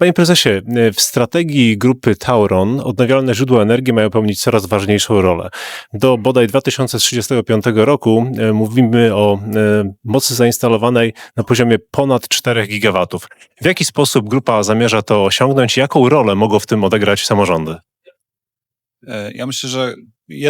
Panie prezesie, w strategii grupy Tauron odnawialne źródła energii mają pełnić coraz ważniejszą rolę. Do bodaj 2035 roku e, mówimy o e, mocy zainstalowanej na poziomie ponad 4 gigawatów. W jaki sposób grupa zamierza to osiągnąć? Jaką rolę mogą w tym odegrać samorządy? E, Ja myślę, że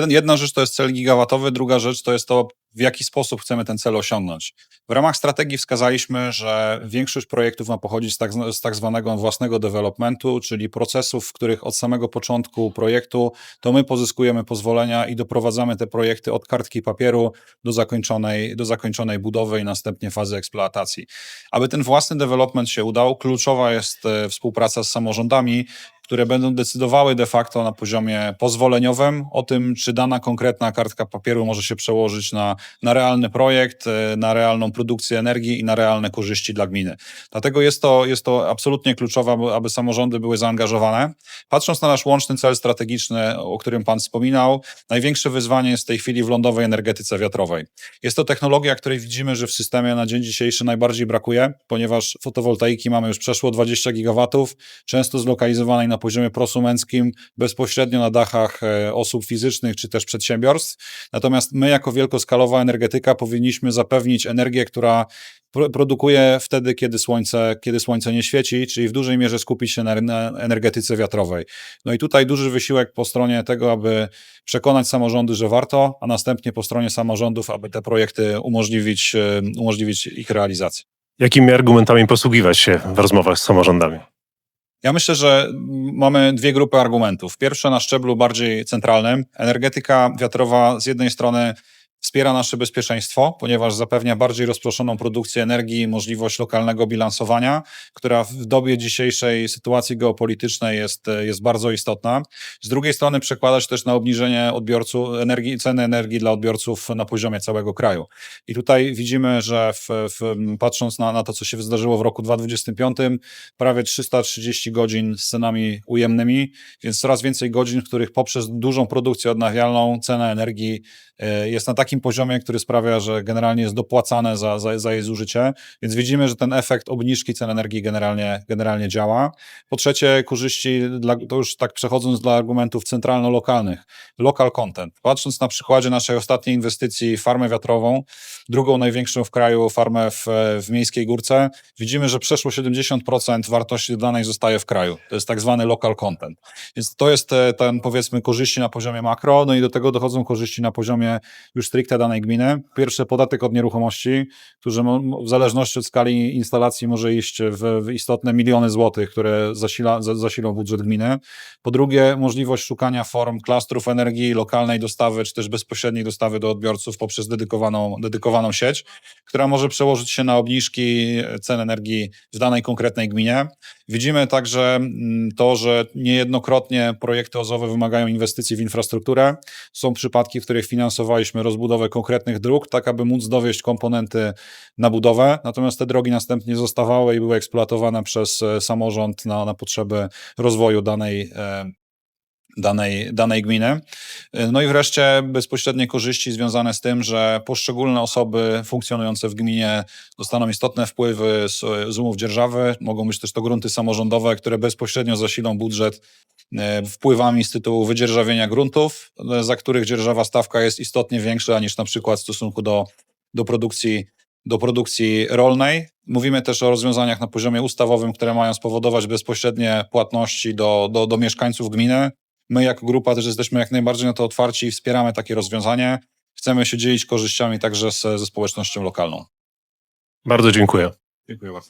jedna rzecz to jest cel gigawatowy, druga rzecz to jest to, w jaki sposób chcemy ten cel osiągnąć. W ramach strategii wskazaliśmy, że większość projektów ma pochodzić z tak, z tak zwanego własnego developmentu, czyli procesów, w których od samego początku projektu to my pozyskujemy pozwolenia i doprowadzamy te projekty od kartki papieru do zakończonej, do zakończonej budowy i następnie fazy eksploatacji. Aby ten własny development się udał, kluczowa jest e, współpraca z samorządami, które będą decydowały de facto na poziomie pozwoleniowym o tym, czy dana konkretna kartka papieru może się przełożyć na, na realny projekt, e, na realną produkcję energii i na realne korzyści dla gminy. Dlatego jest to, jest to absolutnie kluczowe, aby, samorządy były zaangażowane. Patrząc na nasz łączny cel strategiczny, o którym Pan wspominał, największe wyzwanie jest w tej chwili w lądowej energetyce wiatrowej. Jest to technologia, której widzimy, że w systemie na dzień dzisiejszy najbardziej brakuje, ponieważ fotowoltaiki mamy już przeszło 20 gigawatów, często zlokalizowanej na poziomie prosumenckim, bezpośrednio na dachach e, osób fizycznych czy też przedsiębiorstw. Natomiast my, jako wielkoskalowa energetyka, powinniśmy zapewnić energię, która pro- produkuje wtedy, kiedy słońce, kiedy słońce nie świeci, czyli w dużej mierze skupić się na, na energetyce wiatrowej. No i tutaj duży wysiłek po stronie tego, aby przekonać samorządy, że warto, a następnie po stronie samorządów, aby te projekty umożliwić, e, umożliwić ich realizację. Jakimi argumentami posługiwać się w rozmowach z samorządami? Ja myślę, że mamy dwie grupy argumentów. Pierwsze na szczeblu bardziej centralnym. Energetyka wiatrowa z jednej strony wspiera nasze bezpieczeństwo, ponieważ zapewnia bardziej rozproszoną produkcję energii i możliwość lokalnego bilansowania, która w dobie dzisiejszej sytuacji geopolitycznej jest, jest bardzo istotna. Z drugiej strony przekłada się też na obniżenie odbiorców energii, ceny energii dla odbiorców na poziomie całego kraju. I tutaj widzimy, że w, w, patrząc na, na to, co się wydarzyło w roku 2025, prawie 330 godzin z cenami ujemnymi, więc coraz więcej godzin, w których poprzez dużą produkcję odnawialną cena energii e, jest na takim poziomie, który sprawia, że generalnie jest dopłacane za, za, za jej zużycie, więc widzimy, że ten efekt obniżki cen energii generalnie, generalnie działa. Po trzecie, korzyści, dla, to już tak przechodząc dla argumentów centralno-lokalnych, local content. Patrząc na przykładzie naszej ostatniej inwestycji, farmę wiatrową, drugą największą w kraju farmę w, w Miejskiej Górce, widzimy, że przeszło 70% wartości dodanej zostaje w kraju. To jest tak zwany local content. Więc to jest e, ten, powiedzmy, korzyści na poziomie makro, no i do tego dochodzą korzyści na poziomie już stricte danej gminy. Pierwsze, podatek od nieruchomości, który w zależności od skali instalacji może iść w, w istotne miliony złotych, które zasila, za, zasilą budżet gminy. Po drugie, możliwość szukania form klastrów energii, lokalnej dostawy, czy też bezpośredniej dostawy do odbiorców poprzez dedykowaną, dedykowaną sieć, która może przełożyć się na obniżki cen energii w danej konkretnej gminie. Widzimy także mm, to, że niejednokrotnie projekty OZOwe wymagają inwestycji w infrastrukturę. Są przypadki, w których finansowaliśmy rozbudowę konkretnych dróg, tak aby móc dowieść komponenty na budowę, natomiast te drogi następnie zostawały i były eksploatowane przez e, samorząd na, na potrzeby rozwoju danej, e, danej, danej gminy. No i wreszcie bezpośrednie korzyści związane z tym, że poszczególne osoby funkcjonujące w gminie dostaną istotne wpływy z, z umów dzierżawy. Mogą być też to grunty samorządowe, które bezpośrednio zasilą budżet e, wpływami z tytułu wydzierżawienia gruntów, e, za których dzierżawa stawka jest istotnie większa niż na przykład w stosunku do, do produkcji do produkcji rolnej. Mówimy też o rozwiązaniach na poziomie ustawowym, które mają spowodować bezpośrednie płatności do, do, do mieszkańców gminy. My jako grupa też jesteśmy jak najbardziej na to otwarci i wspieramy takie rozwiązanie. Chcemy się dzielić korzyściami także z, ze społecznością lokalną. Bardzo dziękuję. Dziękuję bardzo.